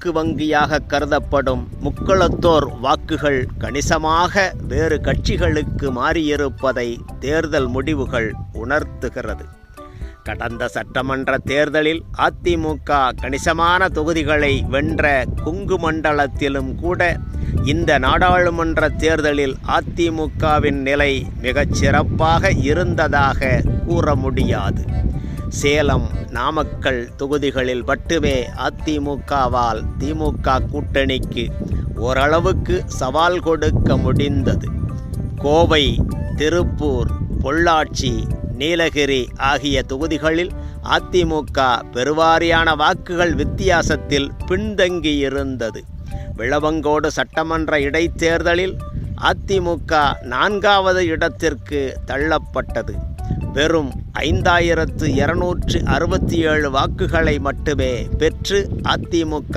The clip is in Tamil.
வாக்கு வங்கியாக கருதப்படும் முக்களத்தோர் வாக்குகள் கணிசமாக வேறு கட்சிகளுக்கு மாறியிருப்பதை தேர்தல் முடிவுகள் உணர்த்துகிறது. கடந்த சட்டமன்ற தேர்தலில் அதிமுக கணிசமான தொகுதிகளை வென்ற குங்கு மண்டலத்திலும் கூட இந்த நாடாளுமன்ற தேர்தலில் அதிமுகவின் நிலை மிகச் சிறப்பாக இருந்ததாக கூற முடியாது. சேலம் நாமக்கல் தொகுதிகளில் மட்டுமே அதிமுகவால் திமுக கூட்டணிக்கு ஓரளவுக்கு சவால் கொடுக்க முடிந்தது. கோவை திருப்பூர் பொள்ளாச்சி நீலகிரி ஆகிய தொகுதிகளில் அதிமுக பெருவாரியான வாக்குகள் வித்தியாசத்தில் பின்தங்கியிருந்தது. விளவங்கோடு சட்டமன்ற இடைத்தேர்தலில் அதிமுக நான்காவது இடத்திற்கு தள்ளப்பட்டது. வெறும் ஐந்தாயிரத்து இருநூற்று அறுபத்தி ஏழு வாக்குகளை மட்டுமே பெற்று அதிமுக